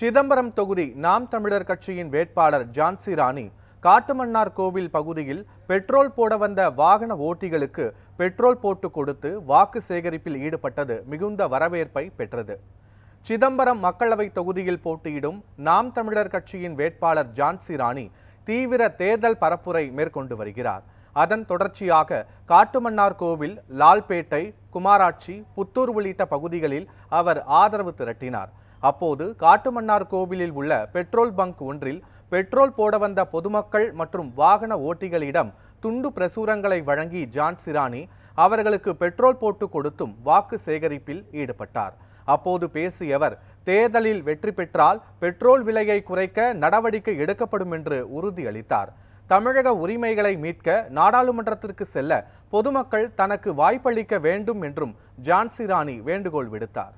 சிதம்பரம் தொகுதி நாம் தமிழர் கட்சியின் வேட்பாளர் ஜான்சி ராணி காட்டுமன்னார் கோவில் பகுதியில் பெட்ரோல் போட வந்த வாகன ஓட்டிகளுக்கு பெட்ரோல் போட்டு கொடுத்து வாக்கு சேகரிப்பில் ஈடுபட்டது மிகுந்த வரவேற்பை பெற்றது. சிதம்பரம் மக்களவை தொகுதியில் போட்டியிடும் நாம் தமிழர் கட்சியின் வேட்பாளர் ஜான்சி ராணி தீவிர தேர்தல் பரப்புரை மேற்கொண்டு வருகிறார். அதன் தொடர்ச்சியாக காட்டுமன்னார் கோவில் லால்பேட்டை குமாராட்சி புத்தூர் உள்ளிட்ட பகுதிகளில் அவர் ஆதரவு திரட்டினார். அப்போது காட்டுமன்னார் கோவிலில் உள்ள பெட்ரோல் பங்க் ஒன்றில் பெட்ரோல் போட வந்த பொதுமக்கள் மற்றும் வாகன ஓட்டிகளிடம் துண்டு பிரசுரங்களை வழங்கி ஜான் சிரானி அவர்களுக்கு பெட்ரோல் போட்டு கொடுத்தும் வாக்கு சேகரிப்பில் ஈடுபட்டார். அப்போது பேசியவர் தேர்தலில் வெற்றி பெற்றால் பெட்ரோல் விலையை குறைக்க நடவடிக்கை எடுக்கப்படும் என்று உறுதியளித்தார். தமிழக உரிமைகளை மீட்க நாடாளுமன்றத்திற்கு செல்ல பொதுமக்கள் தனக்கு வாய்ப்பளிக்க வேண்டும் என்றும் ஜான்சி ராணி வேண்டுகோள் விடுத்தார்.